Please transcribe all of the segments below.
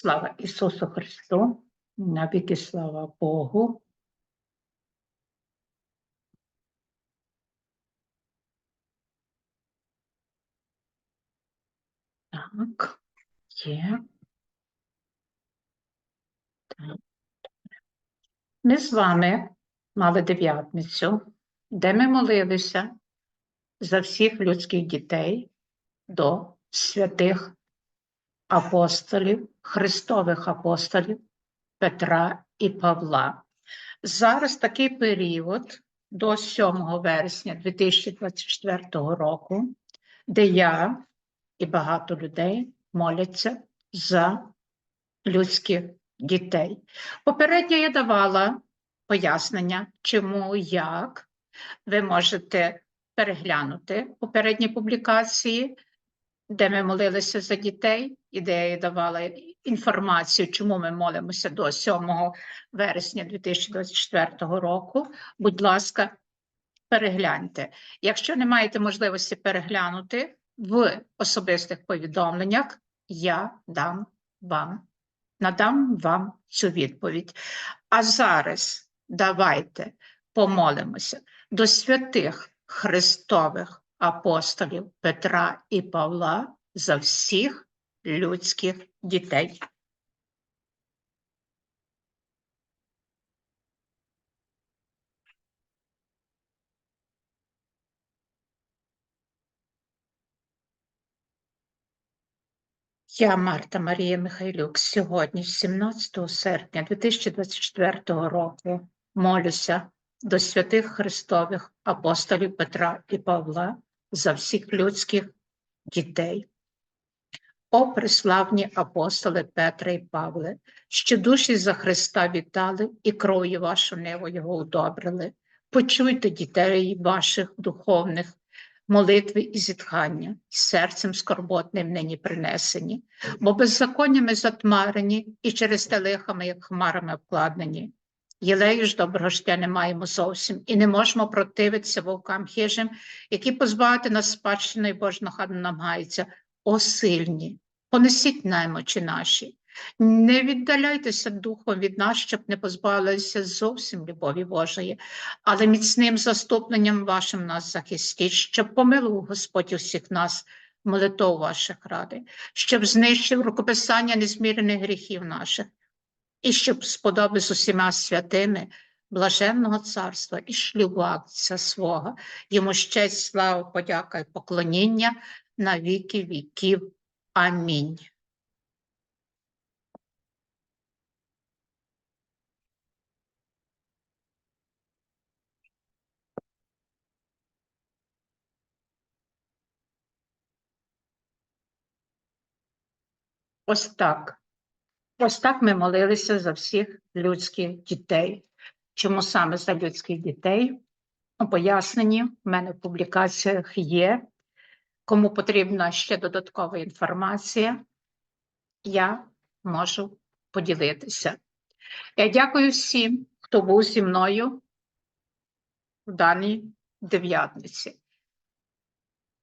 Слава Ісусу Христу, навіки слава Богу. Так, є. Ми з вами мали дев'ятницю, де ми молилися за всіх людських дітей до святих апостолів, Христових апостолів Петра і Павла. Зараз такий період до 7 вересня 2024 року, де я і багато людей моляться за людських дітей. Попередньо я давала пояснення, чому, як ви можете переглянути попередні публікації, де ми молилися за дітей, і де я давала інформацію, чому ми молимося до 7 вересня 2024 року. Будь ласка, перегляньте. Якщо не маєте можливості переглянути в особистих повідомленнях, я дам вам, надам вам цю відповідь. А зараз давайте помолимося до святих Христових апостолів Петра і Павла за всіх людських дітей. Я, Марта Марія Михайлюк, сьогодні, 17 серпня 2024 року, молюся до святих Христових апостолів Петра і Павла за всіх людських дітей. О, преславні апостоли Петра і Павле, що душі за Христа вітали і кров'ю вашу небо його удобрили. Почуйте дітей ваших духовних молитви і зітхання, серцем скорботним нині принесені, бо беззаконнями затмарені і через те лихами, як хмарами обкладені. Єлею ж доброго життя не маємо зовсім і не можемо противитися вовкам хижим, які позбавити нас спадщини Божого хаду намагаються. О сильні, понесіть наймочі наші, не віддаляйтеся духом від нас, щоб не позбавилися зовсім любові Божої, але міцним заступленням вашим нас захистіть, щоб помилував Господь усіх нас, молитов ваших ради, щоб знищив рукописання незмірених гріхів наших, і щоб сподоби з усіма святими блаженного царства і шлюбу акція свого, йому честь, слава, подяка і поклоніння на віки віків. Амінь. Ось так. Ось так ми молилися за всіх людських дітей. Чому саме за людських дітей? У поясненні в мене в публікаціях є. Кому потрібна ще додаткова інформація, я можу поділитися. Я дякую всім, хто був зі мною в даній дев'ятниці.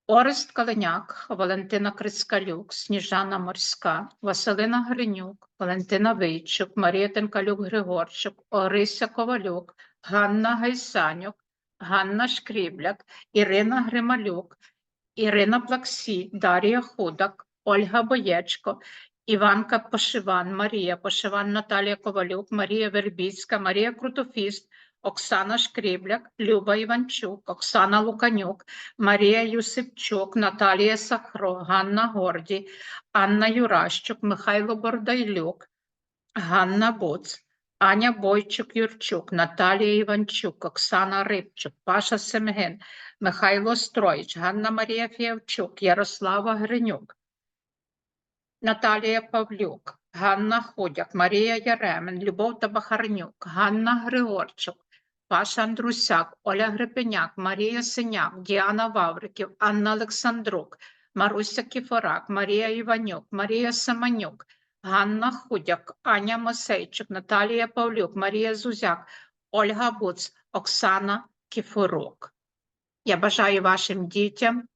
Орест Калиняк, Валентина Крицкалюк, Сніжана Морська, Василина Гринюк, Валентина Вийчук, Марія Тенкалюк Григорчук, Орися Ковалюк, Ганна Гайсанюк, Ганна Шкрібляк, Ірина Грималюк, Ірина Плаксі, Дар'я Худак, Ольга Боєчко, Іванка Пошиван, Марія Пошиван, Наталія Ковалюк, Марія Вербіцька, Марія Крутофіст, Оксана Шкрібляк, Люба Іванчук, Оксана Луканюк, Марія Юсипчук, Наталія Сахро, Ганна Горді, Анна Юращук, Михайло Бордайлюк, Ганна Буц, Аня Бойчук Юрчук, Наталія Іванчук, Оксана Рибчук, Паша Семген, Михайло Стройч, Ганна Марія Фіявчук, Ярослава Гринюк, Наталія Павлюк, Ганна Ходяк, Марія Яремен, Любов Табахарнюк, Ганна Григорчук, Паша Андрусяк, Оля Гребеняк, Марія Синяк, Діана Вавриків, Анна Олександрук, Маруся Кіфорак, Марія Іванюк, Марія Семенюк, Ганна Худяк, Аня Мосейчук, Наталія Павлюк, Марія Зузяк, Ольга Буц, Оксана Кіфорук. Я бажаю вашим дітям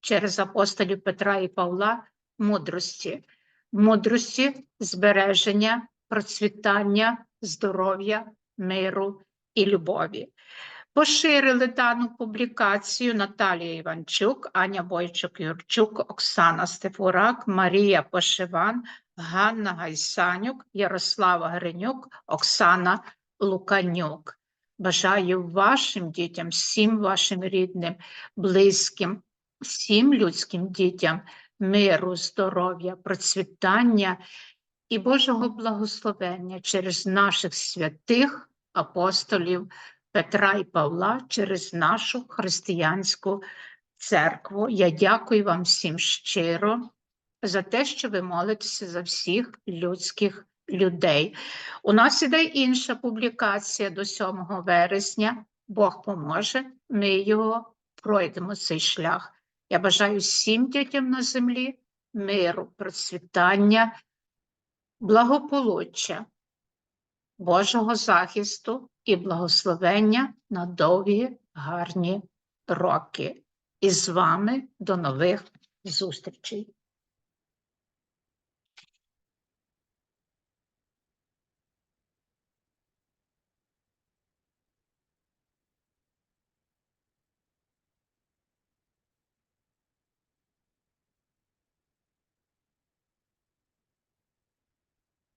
через апостолів Петра і Павла мудрості, мудрості, збереження, процвітання, здоров'я, миру і любові. Поширили дану публікацію Наталія Іванчук, Аня Бойчук-Юрчук, Оксана Стефурак, Марія Пошиван, Ганна Гайсанюк, Ярослава Гринюк, Оксана Луканюк. Бажаю вашим дітям, всім вашим рідним, близьким, всім людським дітям миру, здоров'я, процвітання і Божого благословення через наших святих апостолів Петра і Павла, через нашу християнську церкву. Я дякую вам всім щиро за те, що ви молитеся за всіх людських людей. У нас іде інша публікація до 7 вересня. Бог поможе, ми його пройдемо цей шлях. Я бажаю всім дітям на землі миру, процвітання, благополуччя, Божого захисту і благословення на довгі гарні роки. І з вами до нових зустрічей.